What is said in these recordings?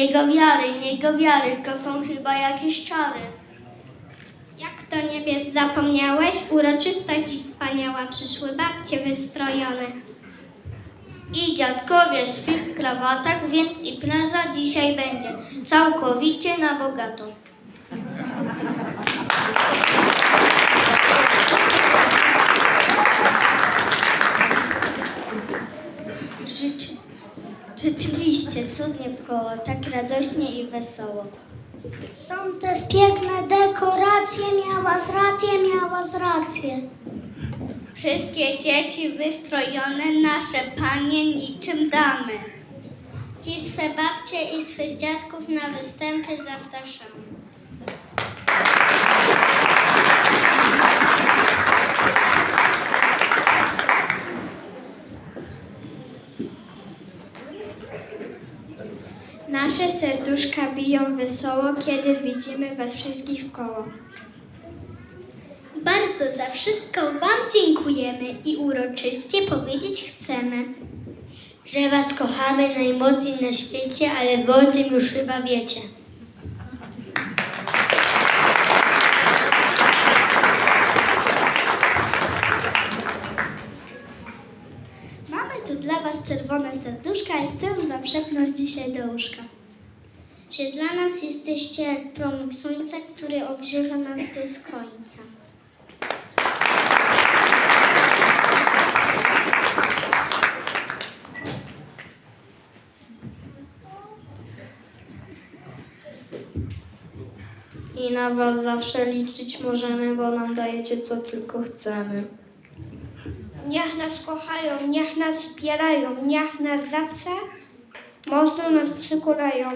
Niego wiary, niego wiary, to są chyba jakieś czary. Jak to niebies zapomniałeś? Uroczystość wspaniała, przyszły babcie wystrojone. I dziadkowie w swych krawatach, więc i plaża dzisiaj będzie całkowicie na bogato. Rzeczywiście, cudnie w koło, tak radośnie i wesoło. Są te piękne dekoracje, miała z rację, miała z rację. Wszystkie dzieci wystrojone, nasze panie niczym damy. Ci swe babcie i swych dziadków na występy zapraszamy. Nasze serduszka biją wesoło, kiedy widzimy was wszystkich w koło. Bardzo za wszystko Wam dziękujemy i uroczyście powiedzieć chcemy, że Was kochamy najmocniej na świecie, ale Wy o tym już chyba wiecie. Czerwone serduszka i chcemy Wam szepnąć dzisiaj do łóżka. Że dla nas jesteście jak promyk słońca, który ogrzewa nas bez końca. I na Was zawsze liczyć możemy, bo nam dajecie co tylko chcemy. Niech nas kochają, niech nas wspierają, niech nas zawsze mocno nas przykulają.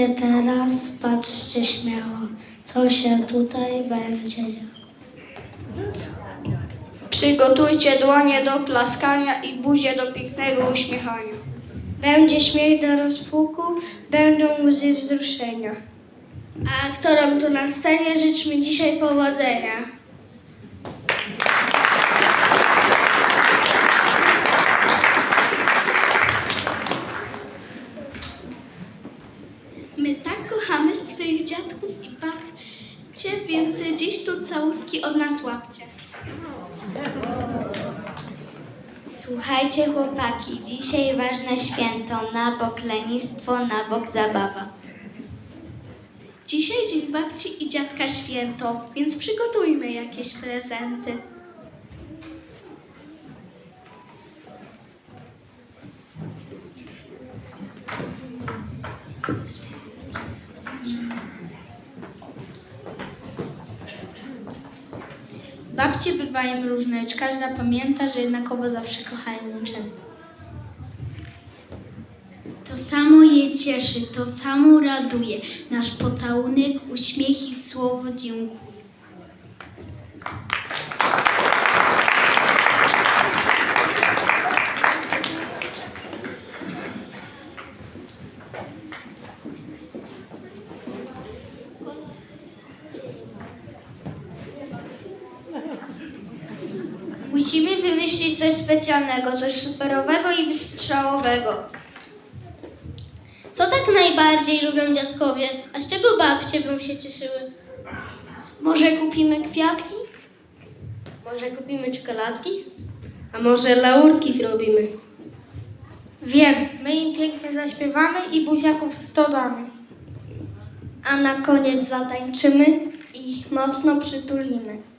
Patrzcie teraz, patrzcie śmiało, co się tutaj będzie działo. Przygotujcie dłonie do klaskania i buzię do pięknego uśmiechania. Będzie śmiech do rozpuku, będą łzy wzruszenia. A aktorom tu na scenie życzmy dzisiaj powodzenia. My tak kochamy swych dziadków i babcie, więc dziś tu całuski od nas łapcie. Słuchajcie chłopaki, dzisiaj ważne święto, na bok lenistwo, na bok zabawa. Dzisiaj dzień babci i dziadka święto, więc przygotujmy jakieś prezenty. Babcie bywają różne, lecz każda pamięta, że jednakowo zawsze kochają uczeń. To samo je cieszy, to samo raduje. Nasz pocałunek, uśmiech i słowo dziękuję. Musimy wymyślić coś specjalnego, coś superowego i wystrzałowego. Co tak najbardziej lubią dziadkowie? A z czego babcie bym się cieszyły? Może kupimy kwiatki? Może kupimy czekoladki? A może laurki zrobimy? Wiem, my im pięknie zaśpiewamy i buziaków sto damy. A na koniec zatańczymy i ich mocno przytulimy.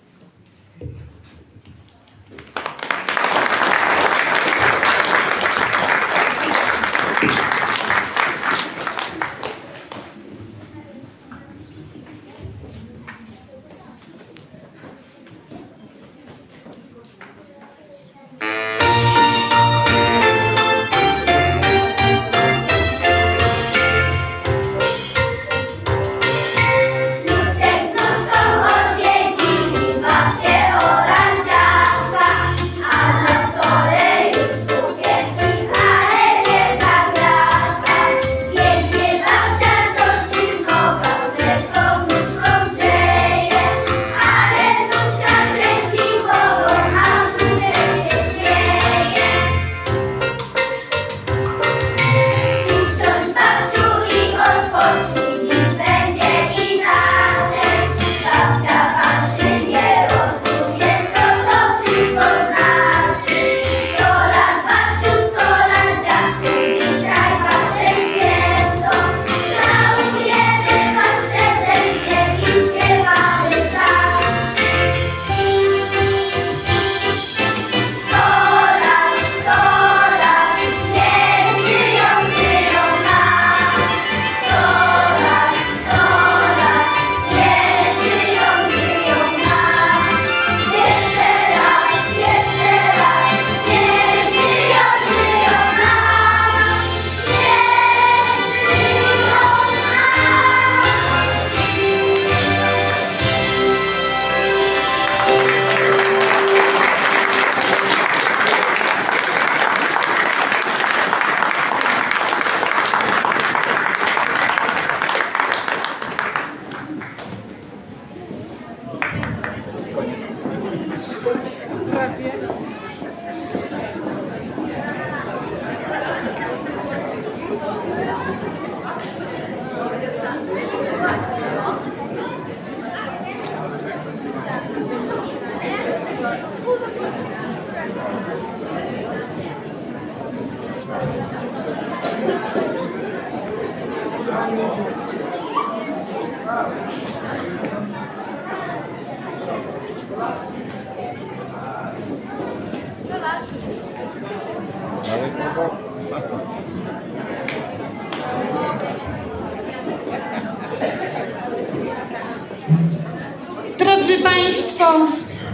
Drodzy Państwo,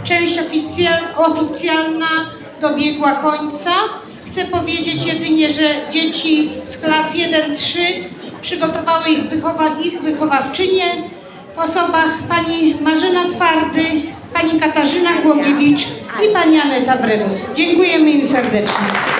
część oficjal, oficjalna dobiegła końca. Chcę powiedzieć jedynie, że dzieci z klas 1-3 przygotowały ich, wychowa, ich wychowawczynie w osobach pani Marzyna Twardy, pani Katarzyna Głogiewicz i pani Aneta Brewus. Dziękujemy im serdecznie.